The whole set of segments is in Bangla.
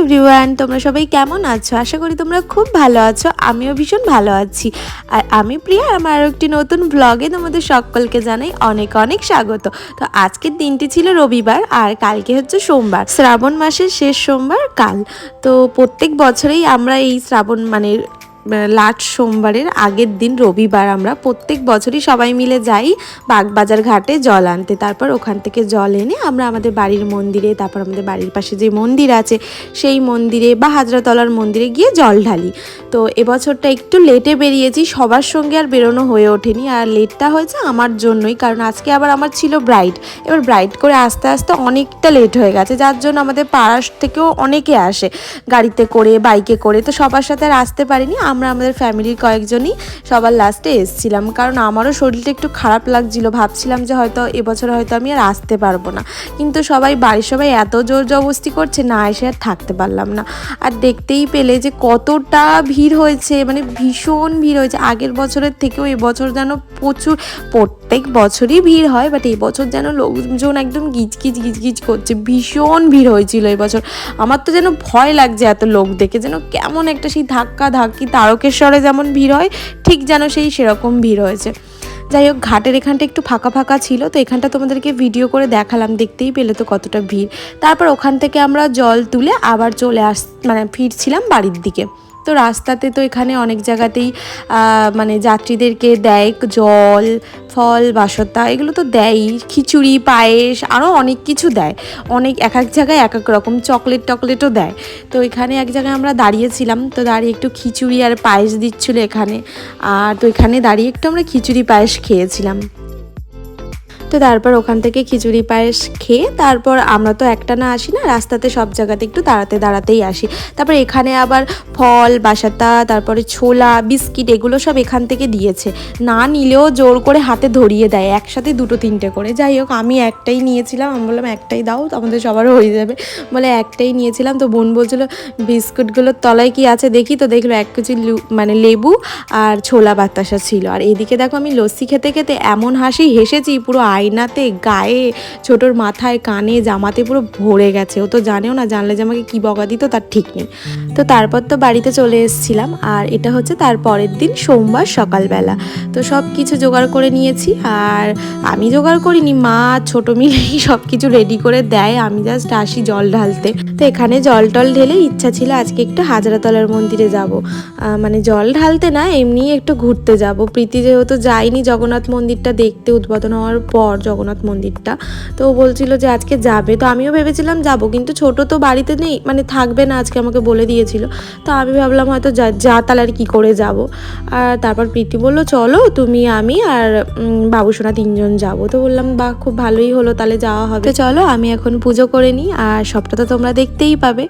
এভরিওয়ান, তোমরা সবাই কেমন আছো? আশা করি তোমরা খুব ভালো আছো, আমিও ভীষণ ভালো আছি। আর আমি প্রিয়া, আমার আরও একটি নতুন ব্লগে তোমাদের সকলকে জানাই অনেক অনেক স্বাগত। তো আজকের দিনটি ছিল রবিবার, আর কালকে হচ্ছে সোমবার, শ্রাবণ মাসের শেষ সোমবার কাল। তো প্রত্যেক বছরেই আমরা এই শ্রাবণ মানে লাস্ট সোমবারের আগের দিন রবিবার আমরা প্রত্যেক বছরই সবাই মিলে যাই বাগবাজার ঘাটে জল আনতে। তারপর ওখান থেকে জল এনে আমরা আমাদের বাড়ির মন্দিরে, তারপর আমাদের বাড়ির পাশে যে মন্দির আছে, সেই মন্দিরে বা হাজরাতলার মন্দিরে গিয়ে জল ঢালি। তো এবছরটা একটু লেটে বেরিয়েছি, সবার সঙ্গে আর বেরোনো হয়ে ওঠেনি। আর লেটটা হয়েছে আমার জন্যই, কারণ আজকে আবার আমার ছিল ব্রাইড এবার ব্রাইড করে আস্তে আস্তে অনেকটা লেট হয়ে গেছে, যার জন্য আমাদের পাড়ার থেকেও অনেকে আসে গাড়িতে করে বাইকে করে। তো সবার সাথে আর আসতে পারিনি আমরা আমাদের ফ্যামিলির কয়েকজনই সবার লাস্টে এসছিলাম। কারণ আমারও শরীরটা একটু খারাপ লাগছিল। ভাবছিলাম যে হয়তো এবছর হয়তো আমি আর আসতে পারব না। কিন্তু সবাই, বাড়ির সবাই এত জোর জবস্তি করছে, না এসে আর থাকতে পারলাম না। আর দেখতেই পেলে যে কতটা ভিড় হয়েছে মানে ভীষণ ভিড় হয়েছে। আগের বছরের থেকেও এবছর যেন প্রচুর প্রত্যেক বছরই ভিড় হয় বাট এই বছর যেন লোকজন একদম গিজগিজ গিজগিজ করছে, ভীষণ ভিড় হয়েছিল এই বছর। আমার তো যেন ভয় লাগছে এত লোক দেখে, যেন কেমন একটা সেই ধাক্কা ধাক্কি তারকেশ্বরে যেমন ভিড় হয়, ঠিক যেন সেই সেরকম ভিড় হয়েছে। যাই হোক, ঘাটের এখানটা একটু ফাঁকা ফাঁকা ছিল, তো এখানটা তোমাদেরকে ভিডিও করে দেখালাম, দেখতেই পেলে তো কতটা ভিড়। তারপর ওখান থেকে আমরা জল তুলে আবার চলে আস মানে ফিরছিলাম বাড়ির দিকে। তো রাস্তাতে তো এখানে অনেক জায়গাতেই মানে যাত্রীদেরকে দেয় জল, ফল, বাসতা, এগুলো তো দেয়ই। খিচুড়ি, পায়েস আরও অনেক কিছু দেয়। অনেক, এক এক জায়গায় এক এক রকম চকলেট টকলেটও দেয়। তো এখানে এক জায়গায় আমরা দাঁড়িয়েছিলাম, তো দাঁড়িয়ে একটু খিচুড়ি আর পায়েস দিচ্ছিল এখানে। আর তো এখানে দাঁড়িয়ে একটু আমরা খিচুড়ি, পায়েস খেয়েছিলাম। তো তারপর ওখান থেকে খিচুড়ি পায়েস খেয়ে তারপর আমরা তো একটা না আসি না, রাস্তাতে সব জায়গাতে একটু দাঁড়াতে দাঁড়াতেই আসি। তারপর এখানে আবার ফল, বাসাতা, তারপরে ছোলা, বিস্কিট এগুলো সব এখান থেকে দিয়েছে। না নিলেও জোর করে হাতে ধরিয়ে দেয়, একসাথে দুটো তিনটে করে। যাই হোক, আমি একটাই নিয়েছিলাম, আমি বললাম, একটাই দাও আমাদের সবারও হয়ে যাবে। বলে, একটাই নিয়েছিলাম। তো বোন বলছিল, বিস্কুটগুলোর তলায় কি আছে দেখি? তো দেখল এক লু- মানে লেবু আর ছোলা বাতাসা ছিল। আর এদিকে দেখো আমি লস্যি খেতে খেতে এমন হাসি, হেসেছি, পুরো আয়নাতে, গায়ে, ছোটোর মাথায়, কানে, জামাতে পুরো ভরে গেছে। ও তো জানেও না, জানলে যে আমাকে কী বকা দিত, তার ঠিক নেই। তো তারপর তো বাড়িতে চলে এসেছিলাম, আর এটা হচ্ছে তার পরের দিন, সোমবার সকালবেলা। তো সব কিছু জোগাড় করে নিয়েছি, আর আমি জোগাড় করিনি, মা, ছোট মিলেই সব কিছু রেডি করে দেয়, আমি জাস্ট আসি জল ঢালতে। তো এখানে জল টল ঢেলে ইচ্ছা ছিল আজকে একটু হাজরাতলার মন্দিরে যাব। মানে জল ঢালতে না, এমনি একটু ঘুরতে যাব। প্রীতি যেহেতু যায়নি, জগন্নাথ মন্দিরটা দেখতে উদ্বোধন হওয়ার পর জগন্নাথ মন্দিরটা। তো বলছিল যে আজকে যাবে। তো আমিও ভেবেছিলাম যাব, কিন্তু ছোট তো বাড়িতে নেই মানে থাকবে না আজকে আমাকে বলে দিয়েছিল। তো আমি ভাবলাম হয়তো যা যা তাহলে আর কী করে যাব। আর তারপর প্রীতি বলল, চলো তুমি, আমি আর বাবুসোনা তিনজন যাব। তো বললাম, বাহ, খুব ভালোই হলো, তাহলে যাওয়া হবে। চলো, আমি এখন পুজো করে নিই, আর সবটা তো তোমরা দেখতেই পাবে।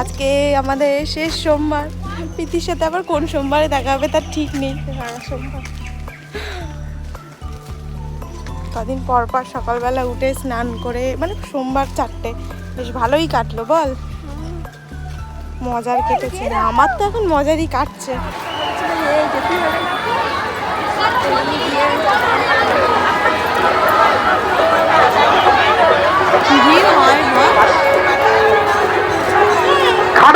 আজকে আমাদের শেষ সোমবার। প্রীতির সাথে আবার কোন সোমবারে দেখা হবে তার ঠিক নেই। সোমবার। কদিন পর পর সকালবেলা উঠে স্নান করে মানে সোমবার চারটে। বেশ ভালোই কাটলো বল। মজার কেটেছে না। আমার তো এখন মজারই কাটছে ভিড় হয় হয়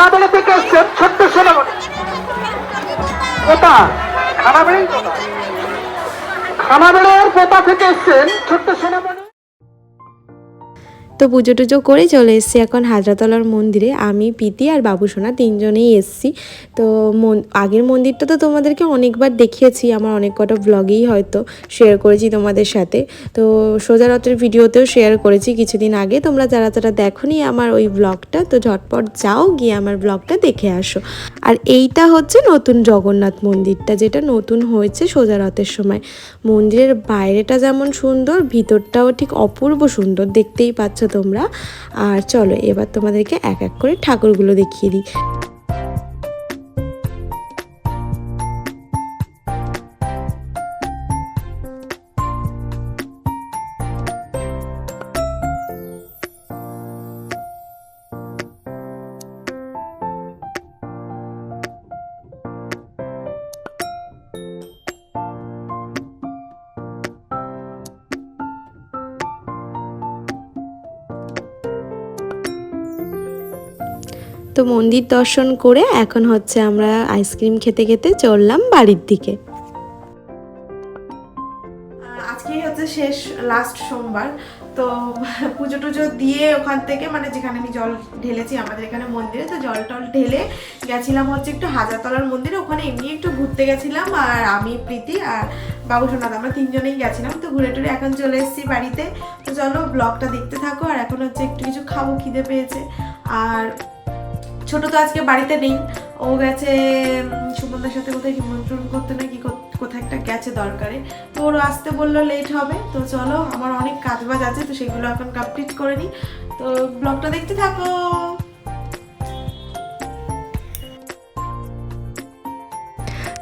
খানাবেড়ে থেকে এসছেন ছোট্ট সোনামণি। পোতা খানাবেড়ি পোতা। খানাবেড়ের পোতা থেকে এসছেন ছোট্ট সোনামণি। তো পুজো টুজো করে চলে এসেছি এখন হাজরাতলার মন্দিরে। আমি পিতি আর বাবুসোনা তিনজনেই এসেছি। তো আগের মন্দিরটা তো তোমাদেরকে অনেকবার দেখিয়েছি, আমার অনেক কটা ব্লগেই হয়তো শেয়ার করেছি তোমাদের সাথে। তো সোজা রথের ভিডিওতেও শেয়ার করেছি কিছুদিন আগে। তোমরা যারা যারা দেখোনি আমার ওই ব্লগটা তো ঝটপট যাও গিয়ে আমার ব্লগটা দেখে আসো। আর এইটা হচ্ছে নতুন জগন্নাথ মন্দিরটা, যেটা নতুন হয়েছে সোজা রথের সময়। মন্দিরের বাইরেটা যেমন সুন্দর, ভিতরটাও ঠিক অপূর্ব সুন্দর, দেখতেই পাচ্ছ তোমরা। আর চলো এবার তোমাদেরকে এক এক করে ঠাকুরগুলো দেখিয়ে দিই। তো মন্দির দর্শন করে এখন হচ্ছে আমরা আইসক্রিম খেতে খেতে চললাম বাড়ির দিকে। আজকেই হচ্ছে শেষ লাস্ট সোমবার। তো পুজো টুজো দিয়ে ওখান থেকে মানে যেখানে আমি জল ঢেলেছি, আমাদের এখানে মন্দিরে, তো জল টল ঢেলে গেছিলাম হচ্ছে একটু হাজারতলার মন্দিরে। ওখানে এমনি একটু ঘুরতে গেছিলাম, আর আমি, প্রীতি আর বাবু সোনাদ আমরা তিনজনেই গেছিলাম। তো ঘুরে টুরে এখন চলে এসেছি বাড়িতে। তো চলো ব্লগটা দেখতে থাকো, আর এখন হচ্ছে একটু কিছু খাব, খিদে পেয়েছে। আর ছোট তো আজকে বাড়িতে নেই। ও গেছে সুমনদার সাথে কোথায় নিমন্ত্রণ করতে নাকি কি কোথায় একটা গেছে দরকারে। তো ওর আসতে বলল লেট হবে। তো চলো, আমার অনেক কাজবাজ আছে, তো সেগুলো এখন কমপ্লিট করে নিই তো ব্লগটা দেখতে থাকো।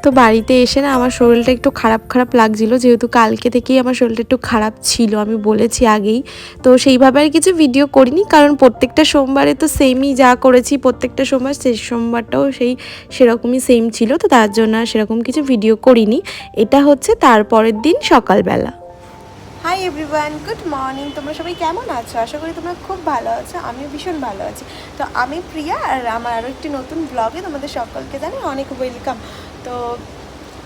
তো বাড়িতে এসে না আমার শরীরটা একটু খারাপ খারাপ লাগছিল। যেহেতু কালকে থেকেই আমার শরীরটা একটু খারাপ ছিল, আমি বলেছি আগেই। তো সেইভাবে আর কিছু ভিডিও করিনি, কারণ প্রত্যেকটা সোমবারে তো সেমই যা করেছি, প্রত্যেকটা সোমবার শেষ সোমবারটাও সেই সেরকমই সেম ছিল। তো তার জন্য আর সেরকম কিছু ভিডিও করিনি। এটা হচ্ছে তারপরের দিন সকালবেলা। হাই এভরিওয়ান গুড মর্নিং তোমরা সবাই কেমন আছো? আশা করি তোমরা খুব ভালো আছো, আমিও ভীষণ ভালো আছি। তো আমি প্রিয়া আর আমার আরও একটি নতুন ব্লগে তোমাদের সকলকে জানাই অনেক ওয়েলকাম তো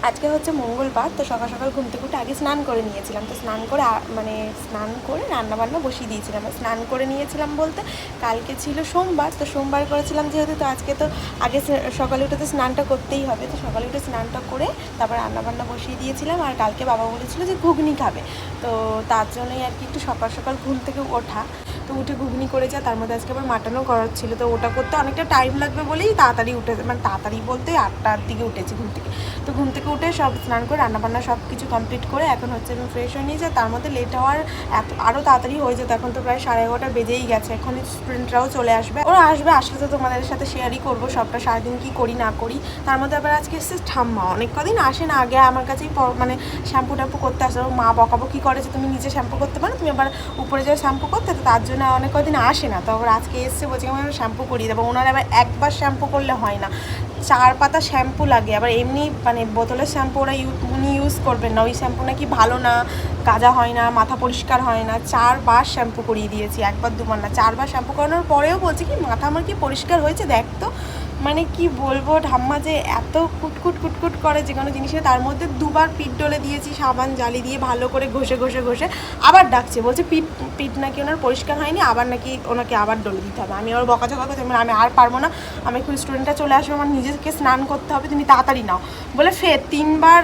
আজকে হচ্ছে মঙ্গলবার, তো সকাল সকাল ঘুম থেকে উঠে আগে স্নান করে নিয়েছিলাম। তো স্নান করে মানে স্নান করে রান্না বান্না বসিয়ে দিয়েছিলাম। স্নান করে নিয়েছিলাম বলতে কালকে ছিল সোমবার, তো সোমবার করেছিলাম যেহেতু তো আজকে তো আগে সকালে উঠে তো স্নানটা করতেই হবে। তো সকালে উঠে স্নানটা করে তারপর রান্না বান্না বসিয়ে দিয়েছিলাম। আর কালকে বাবা বলেছিল যে ঘুগনি খাবে। তো তার জন্যই আর কি একটু সকাল সকাল ঘুম থেকে ওঠা। তো উঠে ঘুগনি করে যা, তার মধ্যে আজকে আবার মাটনও করার ছিল, তো ওটা করতে অনেকটা টাইম লাগবে বলেই তাড়াতাড়ি উঠে মানে তাড়াতাড়ি বলতে আটটার দিকে উঠেছি ঘুম থেকে। তো ঘুম থেকে উঠে সব স্নান করে, রান্নাবান্না সব কিছু কমপ্লিট করে এখন হচ্ছে আমি ফ্রেশ হয়ে নিয়েছি, তার মধ্যে লেট হওয়ার এত আরও তাড়াতাড়ি হয়ে যেত, এখন তো প্রায় সাড়ে এগারোটা বেজেই গেছে, এখন স্টুডেন্টরাও চলে আসবে। ওরা আসবে, আসলে তো তোমাদের সাথে শেয়ারই করব সবটা, সারাদিন কি করি না করি। তার মধ্যে আবার আজকে এসছে ঠাম্মা, অনেক কদিন আসে না, আগে আমার কাছেই মানে শ্যাম্পু ট্যাম্পু করতে আসে মা বকাবকি করে যে তুমি নিজে শ্যাম্পু করতে পারো, তুমি আবার উপরে যাও শ্যাম্পু করতে, তো তার জন্য অনেক কদিন আসে না, তখন আজকে এসছে বলছি আমি শ্যাম্পু করিয়ে দেবো। ওনার আবার একবার শ্যাম্পু করলে হয় না। চার পাতা শ্যাম্পু লাগে, আবার এমনি মানে বোতলের শ্যাম্পু ওরা উনি ইউজ করবেন না। ওই শ্যাম্পু নাকি ভালো না কাজা হয় না, মাথা পরিষ্কার হয় না। চারবার শ্যাম্পু করিয়ে দিয়েছি, একবার দুবার না, চারবার শ্যাম্পু করানোর পরেও বলছি কি, মাথা আমার কি পরিষ্কার হয়েছে দেখ তো। মানে কি বলব, ঠাম্মা যে এত কুটকুট কুটকুট করে যে কোনো জিনিসে, তার মধ্যে দুবার পিঠ ডলে দিয়েছি, সাবান জালি দিয়ে ভালো করে ঘষে ঘষে ঘষে, আবার ডাকছে, বলছে পিঠ পিঠ নাকি ওনার পরিষ্কার হয়নি, আবার নাকি ওনাকে আবার ডলে দিতে হবে। আমি আবার বকাঝকা করছি মানে আমি আর পারব না, আমি এখন স্টুডেন্টটা চলে আসবে, আমার নিজেকে স্নান করতে হবে, তুমি তাড়াতাড়ি নাও। বলে ফের তিনবার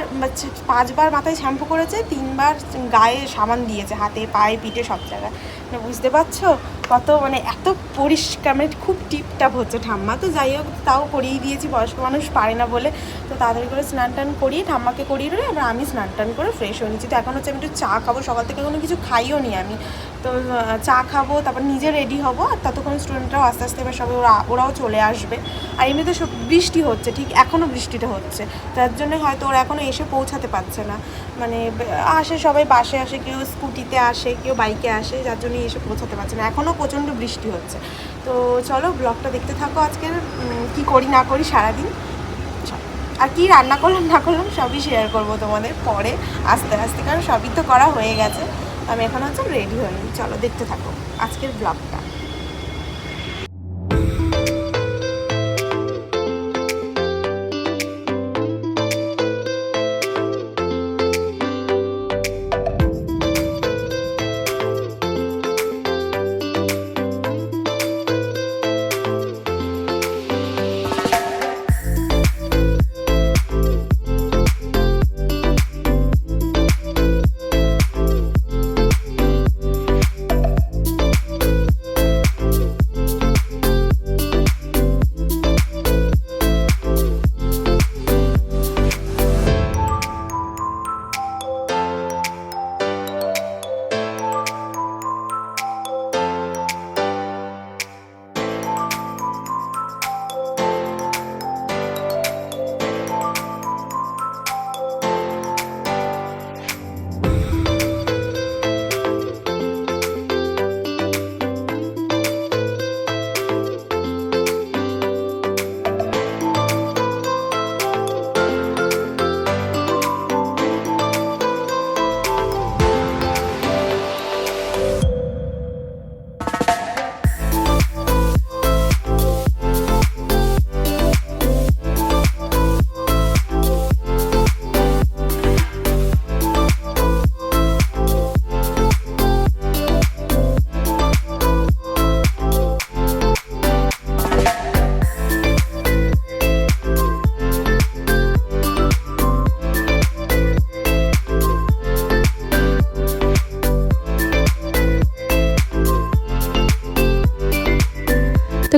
পাঁচবার মাথায় শ্যাম্পু করেছে, তিনবার গায়ে সাবান দিয়েছে, হাতে, পায়ে, পিঠে, সব জায়গায়। মানে বুঝতে পারছ কত মানে এত পরিষ্কার মানে খুব টিপটাপ হচ্ছে ঠাম্মা। তো যাই হোক তাও করিয়ে দিয়েছি, বয়স্ক মানুষ পারে না বলে। তো তাড়াতাড়ি করে স্নান টান করিয়ে ঠাম্মাকে করিয়ে এবার আমি স্নান টান করে ফ্রেশ হয়ে নিচ্ছি। তো এখন হচ্ছে আমি একটু চা খাব, সকাল থেকে কোনো কিছু খাইও নি আমি। তো চা খাব, তারপর নিজে রেডি হব, আর ততক্ষণ স্টুডেন্টরাও আস্তে আস্তে এবার সবাই ওরা, ওরাও চলে আসবে। আর এমনিতে সব বৃষ্টি হচ্ছে, ঠিক এখনও বৃষ্টিটা হচ্ছে। তার জন্য হয়তো ওরা এখনও এসে পৌঁছাতে পারছে না। মানে আসে সবাই, বাসে আসে, কেউ স্কুটিতে আসে, কেউ বাইকে আসে, যার জন্য এসে পৌঁছাতে পারছে না। এখনও প্রচণ্ড বৃষ্টি হচ্ছে। তো চলো ব্লগটা দেখতে থাকো আজকের কি করি না করি সারাদিন। আর কি রান্না করলাম না করলাম, সবই শেয়ার করব তোমাদের পরে, আস্তে আস্তে, কারণ সবই তো করা হয়ে গেছে। আমি এখন হচ্ছে রেডি হয়ে চলো দেখতে থাকো আজকের ব্লগটা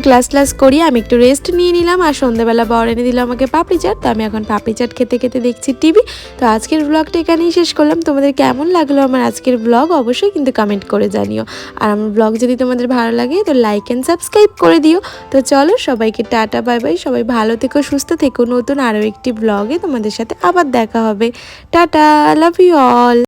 ক্লাস ক্লাস করিয়ে আমি একটু রেস্ট নিয়ে নিলাম আর সন্ধ্যাবেলা বর এনে দিল আমাকে পাপড়ি চাট। তো আমি এখন পাপড়ি চাট খেতে খেতে দেখছি টিভি। তো আজকের ব্লগটা এখানেই শেষ করলাম। তোমাদের কেমন লাগল আমার আজকের ব্লগ অবশ্যই কিন্তু কমেন্ট করে জানিও। আর আমার ব্লগ যদি তোমাদের ভালো লাগে তো লাইক অ্যান্ড সাবস্ক্রাইব করে দিও। তো চলো সবাইকে টাটা বাই বাই সবাই ভালো থেকো, সুস্থ থেকো। নতুন আরও একটি ব্লগে তোমাদের সাথে আবার দেখা হবে। Tata love you all